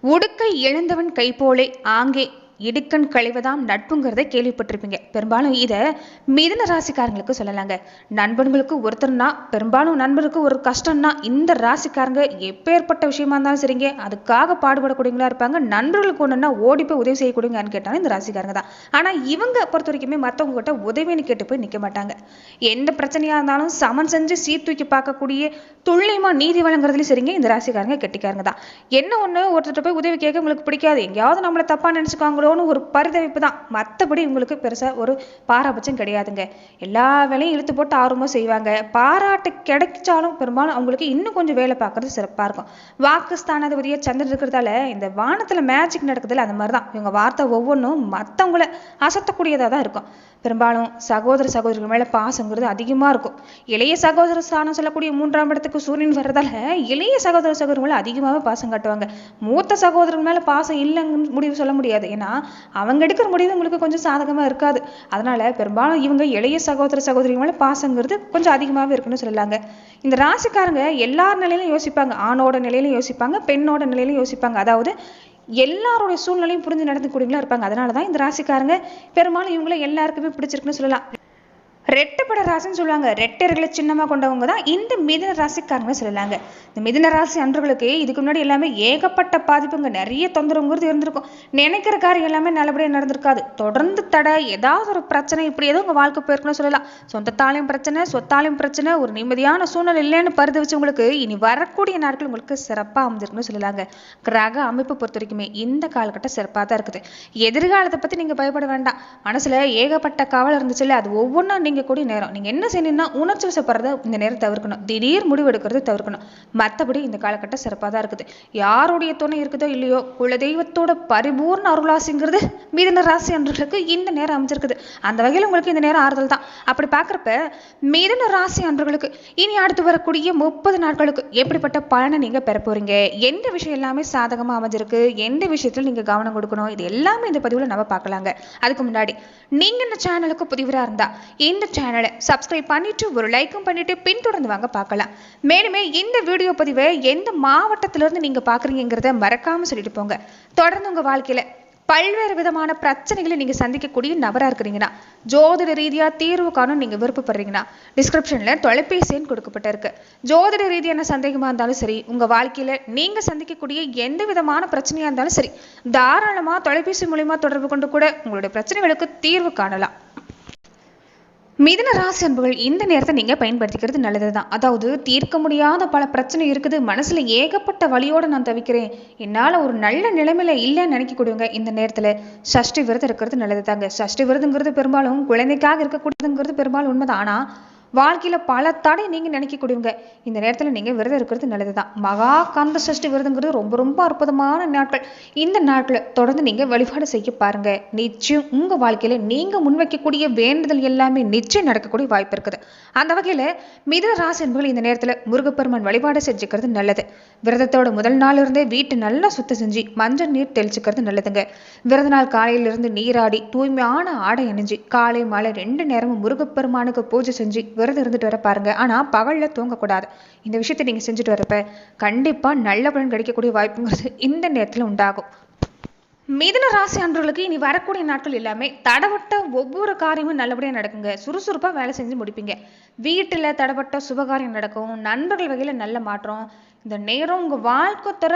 உடுக்கை இழந்தவன் கை போலே ஆங்கே. இடுக்கண் கழிவதாம் நட்புங்கிறத கேள்விப்பட்டிருப்பீங்க. பெரும்பாலும் இதை மிதன ராசிக்காரங்களுக்கு சொல்லலாங்க. நண்பர்களுக்கு ஒருத்தர்னா பெரும்பாலும் நண்பருக்கு ஒரு கஷ்டம்னா இந்த ராசிக்காரங்க எப்பேற்பட்ட விஷயமா இருந்தாலும் சரிங்க அதுக்காக பாடுபடக்கூடியவங்களா இருப்பாங்க. நண்பர்களுக்கு ஒன்றுனா ஓடி போய் உதவி செய்யக்கூடியங்கன்னு கேட்டாலும் இந்த ராசிக்காரங்க தான். ஆனால் இவங்க பொறுத்த வரைக்குமே மற்றவங்க கிட்ட உதவின்னு கேட்டு போய் நிற்க மாட்டாங்க. எந்த பிரச்சனையாக இருந்தாலும் சமன் செஞ்சு சீர்தூக்கி பார்க்கக்கூடிய துல்லியமாக நீதி வழங்குறதுலையும் சரிங்க இந்த ராசிக்காரங்க கெட்டிக்காரங்க தான். என்ன ஒன்று ஒருத்தர் போய் உதவி கேட்க உங்களுக்கு பிடிக்காது. எங்கேயாவது நம்மளை தப்பாக நினச்சிக்காங்களோன்னு ஒரு பரிதவிப்பு தான். மற்றபடி உங்களுக்கு பெருசாக ஒரு பாராபட்சம் கிடையாதுங்க. எல்லா வேலையும் இழுத்து போட்டு ஆர்வமாக செய்வாங்க. பாராட்டு கிடைச்சாலும் பெரும்பாலும் அவங்களுக்கு இன்னும் கொஞ்சம் வேலை பார்க்கறது சிறப்பாக இருக்கும். வாக்கு ஸ்தானாதிபதியாக சந்திரன் இருக்கிறதால இந்த வானத்தில் மேஜிக் நடக்குதுல அந்த மாதிரி தான் இவங்க வார்த்தை ஒவ்வொன்றும் மற்றவங்கள அசத்தக்கூடியதாக தான் இருக்கும். பெரும்பாலும் சகோதர சகோதரிகள் மேலே பாசங்கிறது அதிகமாக இருக்கும். இளைய சகோதர ஸ்தானம் சொல்லக்கூடிய மூன்றாம் இடத்துக்கு சூரியன் வர்றதால இளைய சகோதர சகோதரர்கள் அதிகமாகவே பாசம் காட்டுவாங்க. மூத்த சகோதரர்கள் மேலே பாசம் இல்லைன்னு முடிவு சொல்ல முடியாது. ஏன்னா அவங்க எடுக்கிற முடிவு உங்களுக்கு கொஞ்சம் சாதகமாக இருக்காது. அதனால் பெரும்பாலும் இவங்க இளைய சகோதர சகோதரிகள் மேலே பாசங்கிறது கொஞ்சம் அதிகமாகவே இருக்குன்னு சொல்லலாங்க. இந்த ராசிக்காரங்க எல்லார் நிலையிலும் யோசிப்பாங்க. ஆணோட நிலையிலும் யோசிப்பாங்க. பெண்ணோட நிலையிலும் யோசிப்பாங்க. அதாவது எல்லாருடைய சூழ்நிலையும் புரிஞ்சு நடந்துக்கூடியவங்களா இருப்பாங்க. அதனால தான் இந்த ராசிக்காரங்க பெரும்பாலும் இவங்கள எல்லாருக்குமே பிடிச்சிருக்குன்னு சொல்லலாம். ரெட்டப்பட ராசின்னு சொல்லுவாங்க. ரெட்டர்களை சின்னமாக கொண்டவங்க தான் இந்த மிதன ராசிக்காரங்க சொல்லலாங்க. இந்த மிதன ராசி அன்றர்களுக்கு இதுக்கு முன்னாடி எல்லாமே ஏகப்பட்ட பாதிப்புங்க. நிறைய தொந்தரவுங்கிறது இருந்திருக்கும். நினைக்கிற காரியம் எல்லாமே நல்லபடியாக நடந்திருக்காது. தொடர்ந்து தடை ஏதாவது ஒரு பிரச்சனை இப்படி ஏதோ உங்கள் வாழ்க்கை போயிருக்குன்னு சொல்லலாம். சொந்தத்தாலையும் பிரச்சனை சொத்தாலையும் பிரச்சனை ஒரு நிம்மதியான சூழ்நிலை இல்லைன்னு பரிதவிச்சவங்களுக்கு இனி வரக்கூடிய நாட்கள் உங்களுக்கு சிறப்பாக அமைஞ்சிருக்குன்னு சொல்லலாங்க. கிரக அமைப்பு பொறுத்த வரைக்குமே இந்த காலகட்டம் சிறப்பாக தான் இருக்குது. எதிர்காலத்தை பற்றி நீங்கள் பயப்பட வேண்டாம். மனசில் ஏகப்பட்ட கவலை இருந்துச்சுல்ல அது ஒவ்வொன்றா நீங்கள் கூடிய நேரம். நீங்கள் என்ன செய்யணும்னா உணர்ச்சி வசப்படுறத இந்த நேரம் தவிர்க்கணும். திடீர் முடிவு எடுக்கிறத தவிர்க்கணும். மற்றபடி இந்த காலகட்டம் சிறப்பாக தான் இருக்குது. யாருடைய துணை இருக்குதோ இல்லையோ குலதெய்வத்தோட பரிபூர்ண அருளாசிங்கிறது மிதன ராசி அன்றர்களுக்கு இந்த நேரம் அமைஞ்சிருக்குது. அந்த வகையில் உங்களுக்கு இந்த நேரம் ஆறுதல் தான். அப்படி பார்க்குறப்ப மிதன ராசி அன்றர்களுக்கு இனி அடுத்து வரக்கூடிய முப்பது நாட்களுக்கு எப்படிப்பட்ட பலனை நீங்கள் பெற போகிறீங்க எந்த விஷயம் எல்லாமே சாதகமாக அமைஞ்சிருக்கு? எந்த விஷயத்தில் நீங்கள் கவனம் கொடுக்கணும்? இது எல்லாமே இந்த பதிவில் நம்ம பார்க்கலாங்க. அதுக்கு முன்னாடி நீங்கள் இந்த சேனலுக்கு புதிவராக இருந்தால் இந்த சேனலை சப்ஸ்கிரைப் பண்ணிட்டு ஒரு லைக்கும் பண்ணிட்டு பின்தொடர்ந்து வாங்க பார்க்கலாம். மேலுமே இந்த வீடியோ பதிவை எந்த மாவட்டத்திலிருந்து நீங்கள் பார்க்குறீங்கிறத மறக்காமல் சொல்லிட்டு போங்க. தொடர்ந்து உங்கள் வாழ்க்கையில் பல்வேறு விதமான பிரச்சனைகளை நீங்கள் சந்திக்கக்கூடிய நபராக இருக்கிறீங்கன்னா ஜோதிட ரீதியாக தீர்வு காணும் நீங்கள் விருப்பப்படுறீங்கன்னா டிஸ்கிரிப்ஷனில் தொலைபேசி எண் கொடுக்கப்பட்டிருக்கு. ஜோதிட ரீதியான சந்தேகமாக இருந்தாலும் சரி உங்கள் வாழ்க்கையில் நீங்கள் சந்திக்கக்கூடிய எந்த விதமான பிரச்சனையாக இருந்தாலும் சரி தாராளமாக தொலைபேசி மூலியமா தொடர்பு கொண்டு கூட உங்களுடைய பிரச்சனைகளுக்கு தீர்வு காணலாம். மிதன ராசி அன்புகள் இந்த நேரத்தை நீங்கள் பயன்படுத்திக்கிறது நல்லது தான் அதாவது தீர்க்க முடியாத பல பிரச்சனை இருக்குது. மனசில் ஏகப்பட்ட வழியோடு நான் தவிக்கிறேன். என்னால் ஒரு நல்ல நிலைமையில இல்லைன்னு நினைக்க கொடுங்க இந்த நேரத்தில் சஷ்டி விரதம் இருக்கிறது நல்லது தாங்க சஷ்டி விரதங்கிறது பெரும்பாலும் குழந்தைக்காக இருக்கக்கூடியதுங்கிறது பெரும்பாலும் உண்மைதான். ஆனால் வாழ்க்கையில் பல தடை நீங்கள் நினைக்கக்கூடியவங்க. இந்த நேரத்தில் நீங்கள் விரதம் இருக்கிறது நல்லது தான் மகா கந்த சஷ்டி விரதங்கிறது ரொம்ப ரொம்ப அற்புதமான நாட்கள். இந்த நாட்களை தொடர்ந்து நீங்கள் வழிபாடு செய்ய பாருங்கள் நிச்சயம் உங்கள் வாழ்க்கையில் நீங்கள் முன்வைக்கக்கூடிய வேண்டுதல் எல்லாமே நிச்சயம் நடக்கக்கூடிய வாய்ப்பு இருக்குது. அந்த வகையில் மித ராசி என்பர்கள் இந்த நேரத்தில் முருகப்பெருமான் வழிபாடு செஞ்சுக்கிறது நல்லது. விரதத்தோட முதல் நாள் இருந்தே வீட்டை நல்லா சுத்தம் செஞ்சு மஞ்சள் நீர் தெளிச்சுக்கிறது நல்லதுங்க. விரத நாள் காலையிலிருந்து நீராடி தூய்மையான ஆடை அணிஞ்சு காலை மாலை ரெண்டு நேரமும் முருகப்பெருமானுக்கு பூஜை செஞ்சு விரதம் இருந்துட்டு வர பாருங்க. ஆனா பகலில் தூங்கக்கூடாது. இந்த விஷயத்தை நீங்க செஞ்சுட்டு வரப்ப கண்டிப்பா நல்ல பலன் கிடைக்கக்கூடிய வாய்ப்புங்கிறது இந்த நேரத்துல உண்டாகும். மிதுன ராசி அன்றர்களுக்கு இனி வரக்கூடிய நாட்கள் எல்லாமே தடவட்ட ஒவ்வொரு காரியமும் நல்லபடியாக நடக்குங்க. சுறுசுறுப்பாக வேலை செஞ்சு முடிப்பீங்க. வீட்டில் தடவட்ட சுபகாரியம் நடக்கும். நண்பர்கள் வகையில் நல்ல மாற்றம். இந்த நேரம் உங்கள் வாழ்க்கை தர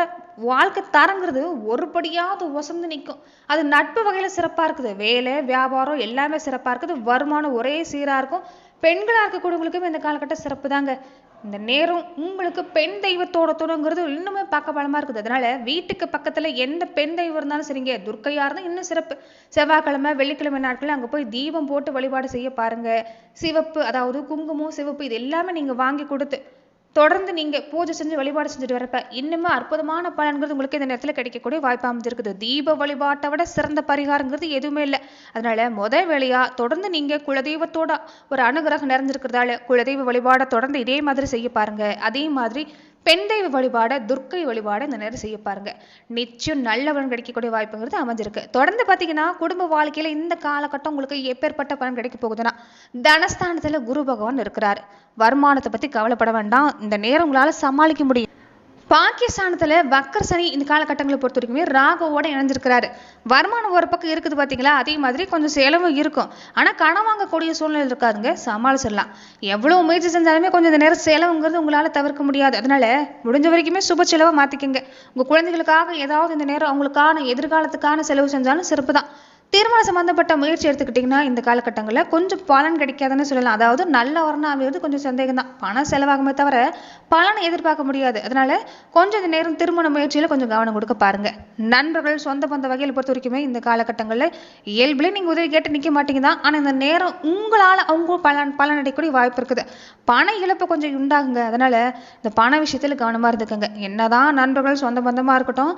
வாழ்க்கை தரங்கிறது ஒருபடியாவது ஒசந்து நிற்கும். அது நட்பு வகையில் சிறப்பாக இருக்குது. வேலை வியாபாரம் எல்லாமே சிறப்பாக இருக்குது. வருமானம் ஒரே சீராக இருக்கும். பெண்களாக இருக்கக்கூடியவங்களுக்கும் இந்த காலகட்டம் சிறப்பு தாங்க இந்த நேரம் உங்களுக்கு பெண் தெய்வத்தோட துணைங்கிறது இன்னுமே பார்க்க பலமாக இருக்குது. அதனால வீட்டுக்கு பக்கத்துல எந்த பெண் தெய்வம் இருந்தாலும் சரிங்க. துர்க்கையா இருந்தால் இன்னும் சிறப்பு. செவ்வாய்க்கிழமை வெள்ளிக்கிழமை நாட்கள் அங்க போய் தீபம் போட்டு வழிபாடு செய்ய பாருங்க. சிவப்பு அதாவது குங்குமம் சிவப்பு இது எல்லாமே நீங்க வாங்கி கொடுத்து தொடர்ந்து நீங்க பூஜை செஞ்சு வழிபாடு செஞ்சுட்டு வரப்ப இன்னுமே அற்புதமான பலன்கிறது உங்களுக்கு இந்த நேரத்தில் கிடைக்கக்கூடிய வாய்ப்பு அமைஞ்சிருக்குது. தீப வழிபாட்டை விட சிறந்த பரிகாரங்கிறது எதுவுமே இல்லை. அதனால முத வேலையா தொடர்ந்து நீங்க குலதெய்வத்தோட ஒரு அனுகிரகம் நிறைஞ்சிருக்கிறதால குலதெய்வ வழிபாடை தொடர்ந்து இதே மாதிரி செய்ய பாருங்க. அதே மாதிரி பெண் தெய்வ வழிபாட துர்க்கை வழிபாட இந்த நேரம் செய்ய பாருங்க. நிச்சயம் நல்ல பலன் கிடைக்கக்கூடிய வாய்ப்புங்கிறது அமைஞ்சிருக்கு. தொடர்ந்து பார்த்தீங்கன்னா குடும்ப வாழ்க்கையில இந்த காலகட்டம் உங்களுக்கு எப்பேற்பட்ட பலன் கிடைக்க போகுதுன்னா தனஸ்தானத்துல குரு பகவான் இருக்கிறார். வருமானத்தை பத்தி கவலைப்பட வேண்டாம். இந்த நேரம் உங்களால சமாளிக்க முடியும். பாகிஸ்தானத்தில் வக்கர் சனி இந்த காலகட்டங்களை பொறுத்த வரைக்குமே ராகுவோட இணைஞ்சிருக்கிறாரு. வருமானம் ஒரு பக்கம் இருக்குது பார்த்தீங்களா அதே மாதிரி கொஞ்சம் செலவும் இருக்கும். ஆனால் கடன் வாங்கக்கூடிய சூழ்நிலை இருக்காதுங்க. சமாளிச்சிடலாம். எவ்வளோ முயற்சி செஞ்சாலுமே கொஞ்சம் இந்த நேரம் செலவுங்கிறது உங்களால் தவிர்க்க முடியாது. அதனால முடிஞ்ச வரைக்குமே சுப செலவை மாற்றிக்கங்க உங்கள் குழந்தைகளுக்காக ஏதாவது இந்த நேரம் அவங்களுக்கான எதிர்காலத்துக்கான செலவு செஞ்சாலும் சிறப்பு தான் திருமணம் சம்மந்தப்பட்ட முயற்சி எடுத்துக்கிட்டிங்கன்னா இந்த காலகட்டங்களில் கொஞ்சம் பலன் கிடைக்காதுன்னு சொல்லலாம். அதாவது நல்ல வரணும் அமைவது கொஞ்சம் சந்தேகம் தான் பணம் செலவாகுமே தவிர பலனை எதிர்பார்க்க முடியாது. அதனால கொஞ்சம் இந்த நேரம் திருமண முயற்சியில் கொஞ்சம் கவனம் கொடுக்க பாருங்கள் நண்பர்கள் சொந்த பந்த வகையில் பொறுத்த வரைக்குமே இந்த காலகட்டங்களில் இயல்பிலே நீங்கள் உதவி கேட்டு நிற்க மாட்டீங்க தான். ஆனால் இந்த நேரம் உங்களால் அவங்க பலன் பலன் அடையக்கூடிய வாய்ப்பு இருக்குது. பண இழப்பு கொஞ்சம் உண்டாகுங்க. அதனால இந்த பண விஷயத்தில் கவனமாக இருந்துக்கோங்க. என்னதான் நண்பர்கள் சொந்த பந்தமாக இருக்கட்டும்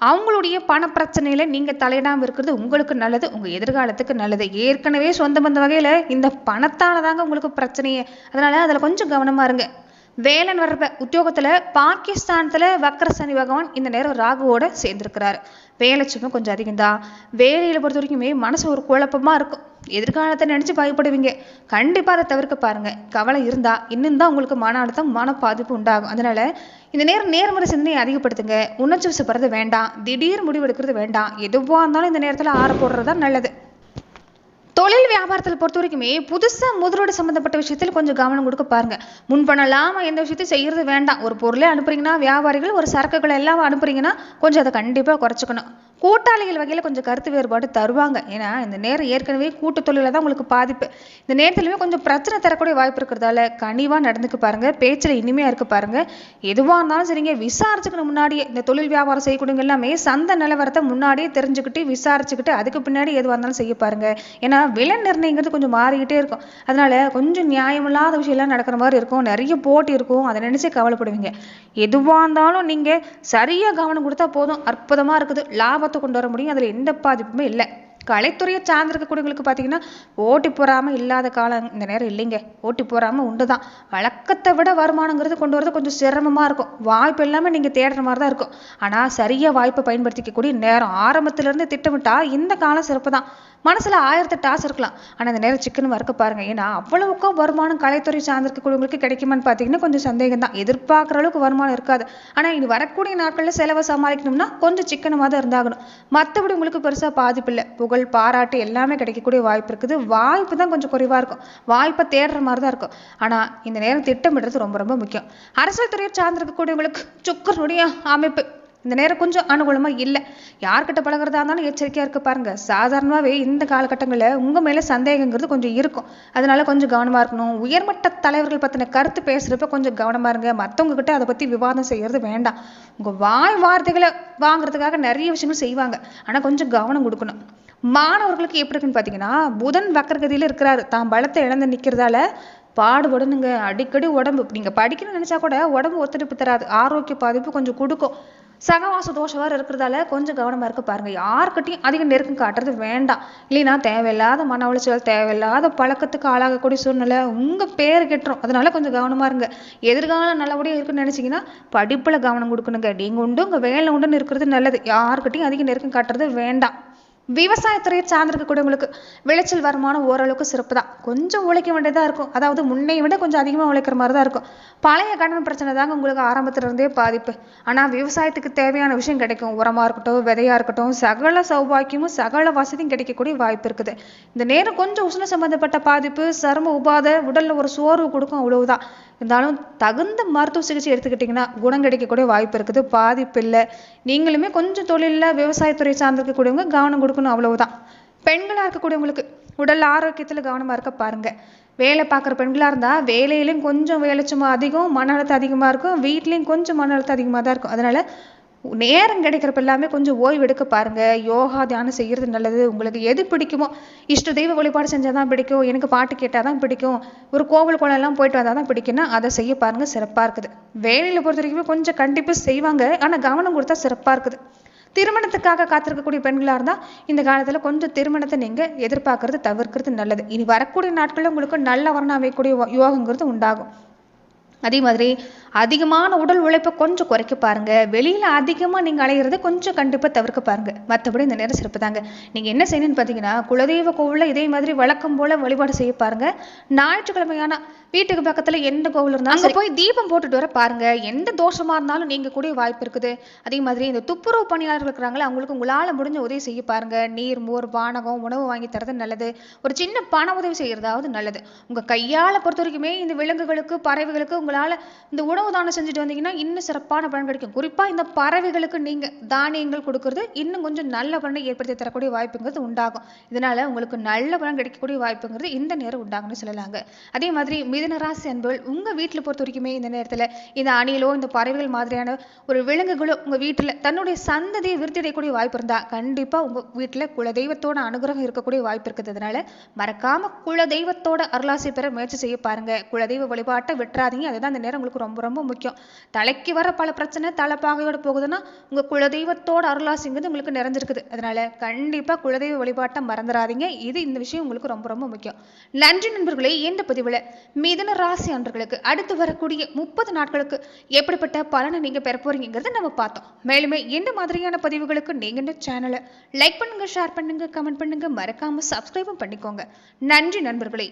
அவங்களுடைய பண பிரச்சனையில் நீங்கள் தலையிடாமல் இருக்கிறது உங்களுக்கு நல்லது உங்கள் எதிர்காலத்துக்கு நல்லது. ஏற்கனவே சொந்த பந்த வகையில் இந்த பணத்தால் தாங்க உங்களுக்கு பிரச்சனையே. அதனால் அதில் கொஞ்சம் கவனமா இருங்க. வேலன் வர்ற உத்தியோகத்தில் பாகிஸ்தானத்தில் வக்கர சனி பகவான் இந்த நேரம் ராகுவோட சேர்ந்திருக்கிறாரு. வேலை சும்மா கொஞ்சம் அதிகம்தான். வேலையில் பொறுத்த வரைக்குமே மனசு ஒரு குழப்பமாக இருக்கும். எதிர்காலத்தை நினச்சி பயப்படுவீங்க. கண்டிப்பாக அதை தவிர்க்க பாருங்க. கவலை இருந்தால் இன்னும் தான் உங்களுக்கு மன அழுத்தம் மன பாதிப்பு உண்டாகும். அதனால இந்த நேரம் நேர்மறை சிந்தனையை அதிகப்படுத்துங்க. உணர்ச்சி வசப்படுறது வேண்டாம். திடீர் முடிவு எடுக்கிறது வேண்டாம். எதுவாக இருந்தாலும் இந்த நேரத்தில் ஆற போடுறது தான் நல்லது. தொழில் வியாபாரத்தில் பொறுத்த வரைக்குமே புதுசாக முதலீடு சம்மந்தப்பட்ட விஷயத்தில் கொஞ்சம் கவனம் கொடுக்க பாருங்க. முன் இல்லாமல் எந்த விஷயத்தையும் செய்யறது வேண்டாம். ஒரு பொருளே அனுப்புறீங்கன்னா வியாபாரிகள் ஒரு சரக்குகளை எல்லாம் அனுப்புறீங்கன்னா கொஞ்சம் அதை கண்டிப்பாக குறைச்சிக்கணும். கூட்டாளிகள் வகையில் கொஞ்சம் கருத்து வேறுபாடு தருவாங்க. ஏன்னா இந்த நேரம் ஏற்கனவே கூட்டு தொழில தான் உங்களுக்கு பாதிப்பு. இந்த நேரத்துலையுமே கொஞ்சம் பிரச்சனை தரக்கூடிய வாய்ப்பு இருக்கிறதால கனிவாக நடந்துக்க பாருங்க. பேச்சில் இனிமையாக இருக்க பாருங்க. எதுவாக இருந்தாலும் சரிங்க விசாரிச்சுக்கணும் முன்னாடியே. இந்த தொழில் வியாபாரம் செய்யக்கூடியவங்க எல்லாமே சந்தை நிலவரத்தை முன்னாடியே தெரிஞ்சுக்கிட்டு விசாரிச்சுக்கிட்டு அதுக்கு பின்னாடி எதுவாக இருந்தாலும் செய்ய பாருங்க. ஏன்னா விலை நிர்ணயங்கிறது கொஞ்சம் மாறிக்கிட்டே இருக்கும். அதனால கொஞ்சம் நியாயமில்லாத விஷயம்லாம் நடக்கிற மாதிரி இருக்கும். நிறைய போட்டி இருக்கும். அதை நினைச்சு கவலைப்படுவீங்க. எதுவாக இருந்தாலும் நீங்கள் சரியாக கவனம் கொடுத்தா போதும். அற்புதமாக இருக்குது. லாபத்தை கொண்டு வர முடியும். அதுல எந்த பாதிப்புமே இல்லை. கலைத்துறையை சார்ந்திருக்கக்கூடியவங்களுக்கு பார்த்தீங்கன்னா ஓட்டி போறாம இல்லாத காலம் இந்த நேரம் இல்லைங்க. ஓட்டி போறாம உண்டு தான் வழக்கத்தை விட வருமானங்கிறது கொண்டு வரது கொஞ்சம் சிரமமா இருக்கும். வாய்ப்பு எல்லாமே நீங்க தேடுற மாதிரி தான் இருக்கும். ஆனா சரியா வாய்ப்பை பயன்படுத்திக்கக்கூடிய நேரம் ஆரம்பத்துல திட்டமிட்டால் திட்டமிட்டா இந்த காலம் சிறப்பு தான் மனசில் ஆயிரத்து ஆசை இருக்கலாம். ஆனால் இந்த நேரம் சிக்கன் வறுக்க பாருங்கள் ஏன்னா அவ்வளவுக்கும் வருமானம் கலைத்துறை சார்ந்திருக்கக்கூடியவங்களுக்கு கிடைக்குமான்னு பார்த்தீங்கன்னா கொஞ்சம் சந்தேகம் தான் எதிர்பார்க்குற அளவுக்கு வருமானம் இருக்காது. ஆனால் இனி வரக்கூடிய நாட்களில் செலவை சமாளிக்கணும்னா கொஞ்சம் சிக்கனமாக தான் இருந்தாகணும். மற்றபடி உங்களுக்கு பெருசாக பாதிப்பு இல்லை. புகழ் பாராட்டு எல்லாமே கிடைக்கக்கூடிய வாய்ப்பு இருக்குது. வாய்ப்பு தான் கொஞ்சம் குறைவாக இருக்கும். வாய்ப்பை தேடுற மாதிரி தான் இருக்கும். ஆனால் இந்த நேரம் திட்டமிடுறது ரொம்ப ரொம்ப முக்கியம். அரசியல் துறையை சார்ந்திருக்கக்கூடியவங்களுக்கு சுக்கரனுடைய அமைப்பு. இந்த நேரம் கொஞ்சம் அனுகூலமாக இல்லை. யார்கிட்ட பழகுறதா இருந்தாலும் எச்சரிக்கையாக இருக்க பாருங்க. சாதாரணமாகவே இந்த காலகட்டங்களில் உங்க மேல சந்தேகங்கிறது கொஞ்சம் இருக்கும். அதனால கொஞ்சம் கவனமா இருக்கணும். உயர்மட்ட தலைவர்கள் பற்றின கருத்து பேசுறப்ப கொஞ்சம் கவனமா இருங்க. மத்தவங்க கிட்ட அதை பத்தி விவாதம் செய்யறது வேண்டாம். உங்க வாய் வார்த்தைகளை வாங்குறதுக்காக நிறைய விஷயங்கள் செய்வாங்க. ஆனா கொஞ்சம் கவனம் கொடுக்கணும். மாணவர்களுக்கு எப்படி இருக்குன்னு பார்த்தீங்கன்னா புதன் வக்கரகதியில் இருக்கிறாரு. தான் பலத்தை இழந்து நிக்கிறதால பாடுபடணுங்க. அடிக்கடி உடம்பு நீங்க படிக்கணும்னு நினைச்சா கூட உடம்பு ஒத்துழைப்பு தராது. ஆரோக்கிய பாதிப்பு கொஞ்சம் கொடுக்கும். சகவாச தோஷம் வேறு இருக்கிறதால கொஞ்சம் கவனமாக இருக்க பாருங்கள் யாருக்கிட்டையும் அதிக நெருக்கம் காட்டுறது வேண்டாம். இல்லைன்னா தேவையில்லாத மன உளைச்சல் தேவையில்லாத பழக்கத்துக்கு ஆளாகக்கூடிய சூழ்நிலை உங்கள் பேர் கெட்டுரும். அதனால கொஞ்சம் கவனமாக இருங்க. எதிர்காலம் நல்லபடியாக இருக்குன்னு நினச்சிங்கன்னா படிப்பில் கவனம் கொடுக்கணுங்க. நீங்கள் உண்டு உங்கள் வேலை உண்டுன்னு இருக்கிறது நல்லது. யாருக்கிட்டையும் அதிக நெருக்கம் காட்டுறது வேண்டாம். விவசாயத்துறையை சார்ந்திருக்கக்கூடியவங்களுக்கு விளைச்சல் வருமானம் ஓரளவுக்கு சிறப்பு தான் கொஞ்சம் உழைக்க வேண்டியதாக இருக்கும். அதாவது முன்னைய விட கொஞ்சம் அதிகமாக உழைக்கிற மாதிரி தான் இருக்கும். பழைய கடன் பிரச்சனை தாங்க உங்களுக்கு ஆரம்பத்துல இருந்தே பாதிப்பு. ஆனால் விவசாயத்துக்கு தேவையான விஷயம் கிடைக்கும். உரமாக இருக்கட்டும் விதையாக இருக்கட்டும் சகல சௌபாக்கியமும் சகல வசதியும் கிடைக்கக்கூடிய வாய்ப்பு இருக்குது. இந்த நேரம் கொஞ்சம் உஷ்ண சம்பந்தப்பட்ட பாதிப்பு சரும உபாதை உடல்ல ஒரு சோர்வு கொடுக்கும் அவ்வளவுதான். இருந்தாலும் தகுந்த மருத்துவ சிகிச்சை எடுத்துக்கிட்டிங்கன்னா குணம் கிடைக்கக்கூடிய வாய்ப்பு இருக்குது. பாதிப்பு இல்லை நீங்களுமே கொஞ்சம் தொழிலில் விவசாயத்துறை சார்ந்திருக்கக்கூடியவங்க கவனம் கொடுக்கணும் அவ்வளவுதான். பெண்களாக இருக்கக்கூடியவங்களுக்கு உடல் ஆரோக்கியத்தில் கவனமாக இருக்க பாருங்க. வேலை பார்க்குற பெண்களாக இருந்தால் வேலையிலையும் கொஞ்சம் வேலை சும்மா அதிகம் மன அழுத்தம் அதிகமாக இருக்கும் வீட்லேயும் கொஞ்சம் மன அழுத்தம் அதிகமாக தான் இருக்கும். அதனால நேரம் கிடைக்கிறப்ப எல்லாமே கொஞ்சம் ஓய்வு எடுக்க பாருங்க. யோகா தியானம் செய்கிறது நல்லது. உங்களுக்கு எது பிடிக்குமோ இஷ்ட தெய்வ வழிபாடு செஞ்சால் தான் பிடிக்கும். எனக்கு பாட்டு கேட்டால் தான் பிடிக்கும். ஒரு கோவில் குளம் போயிட்டு வந்தால் தான் பிடிக்கும்னா அதை செய்ய பாருங்க. சிறப்பாக இருக்குது. வேலையில் பொறுத்த வரைக்குமே கொஞ்சம் கண்டிப்பாக செய்வாங்க. ஆனால் கவனம் கொடுத்தா சிறப்பாக இருக்குது. திருமணத்துக்காக காத்திருக்கக்கூடிய பெண்களாக இருந்தால் இந்த காலத்தில் கொஞ்சம் திருமணத்தை நீங்கள் எதிர்பார்க்கறது தவிர்க்கிறது நல்லது. இனி வரக்கூடிய நாட்களில் உங்களுக்கு நல்ல வரணம் அமையக்கூடிய யோகங்கிறது உண்டாகும். அதே மாதிரி அதிகமான உடல் உழைப்பை கொஞ்சம் குறைக்க பாருங்க. வெளியில் அதிகமாக நீங்கள் அலையிறத கொஞ்சம் கண்டிப்பாக தவிர்க்க பாருங்க. மற்றபடி இந்த நேரம் சிறப்பு தாங்க. நீங்கள் என்ன செய்யணும்னு பார்த்தீங்கன்னா குலதெய்வ கோவிலில் இதே மாதிரி வழக்கம் போல் வழிபாடு செய்ய பாருங்க. ஞாயிற்றுக்கிழமையான வீட்டுக்கு பக்கத்தில் எந்த கோவில் இருந்தாலும் அங்கே போய் தீபம் போட்டுட்டு வர பாருங்க. எந்த தோஷமாக இருந்தாலும் நீங்கள் கூட வாய்ப்பு இருக்குது. அதே மாதிரி இந்த துப்புரவு பணியாளர்கள் இருக்கிறாங்களே அவங்களுக்கு உங்களால் முடிஞ்ச உதவி செய்ய பாருங்க. நீர் மோர் பானகம் உணவு வாங்கி தரது நல்லது. ஒரு சின்ன பண உதவி செய்யறதாவது நல்லது. உங்கள் கையால் பொறுத்த வரைக்குமே இந்த விலங்குகளுக்கு பறவைகளுக்கு உங்களால் இந்த உணவு தானம் செஞ்சுட்டு வந்தீங்கன்னா இன்னும் சிறப்பான பலன் கிடைக்கும். குறிப்பாக இந்த பறவைகளுக்கு நீங்கள் தானியங்கள் கொடுக்கறது இன்னும் கொஞ்சம் நல்ல பலனை ஏற்படுத்தி தரக்கூடிய வாய்ப்புங்கிறது உண்டாகும். இதனால உங்களுக்கு நல்ல பலன் கிடைக்கக்கூடிய வாய்ப்புங்கிறது இந்த நேரம் உண்டாகும்னு சொல்லலாங்க. அதே மாதிரி மிதனராசி அன்புகள் உங்கள் வீட்டில் பொறுத்த வரைக்குமே இந்த நேரத்தில் இந்த அணிலோ இந்த பறவைகள் மாதிரியான ஒரு விலங்குகளோ உங்கள் வீட்டில் தன்னுடைய சந்ததியை விருத்தி அடையக்கூடிய வாய்ப்பு இருந்தால் கண்டிப்பாக உங்கள் வீட்டில் குலதெய்வத்தோட அனுகிரகம் இருக்கக்கூடிய வாய்ப்பு இருக்கிறதுனால மறக்காம குலதெய்வத்தோட அருளாசி பெற முயற்சி செய்ய பாருங்க. குலதெய்வ வழிபாட்டை விட்டுறாதீங்க. அதுதான் இந்த நேரம் உங்களுக்கு ரொம்ப ரொம்ப முக்கியம். தலைக்கு வர பல பிரச்சனை தலைப்பாகையோட போகுதுன்னா உங்கள் குலதெய்வத்தோட அருளாசிங்கிறது உங்களுக்கு நிறைஞ்சிருக்குது. அதனால கண்டிப்பாக குலதெய்வ வழிபாட்டை மறந்துடாதீங்க இது இந்த விஷயம் உங்களுக்கு ரொம்ப ரொம்ப முக்கியம். நன்றி நண்பர்களே இந்த பதிவில் மிதன ராசி அன்றர்களுக்கு அடுத்து வரக்கூடிய முப்பது நாட்களுக்கு எப்படிப்பட்ட பலனை நீங்க பெற போறீங்கிறத நம்ம பார்த்தோம். மேலுமே எந்த மாதிரியான பதிவுகளுக்கு நீங்க இந்த சேனலை லைக் பண்ணுங்க ஷேர் பண்ணுங்க கமெண்ட் பண்ணுங்க. மறக்காம சப்ஸ்கிரைபும் பண்ணிக்கோங்க. நன்றி நண்பர்களே.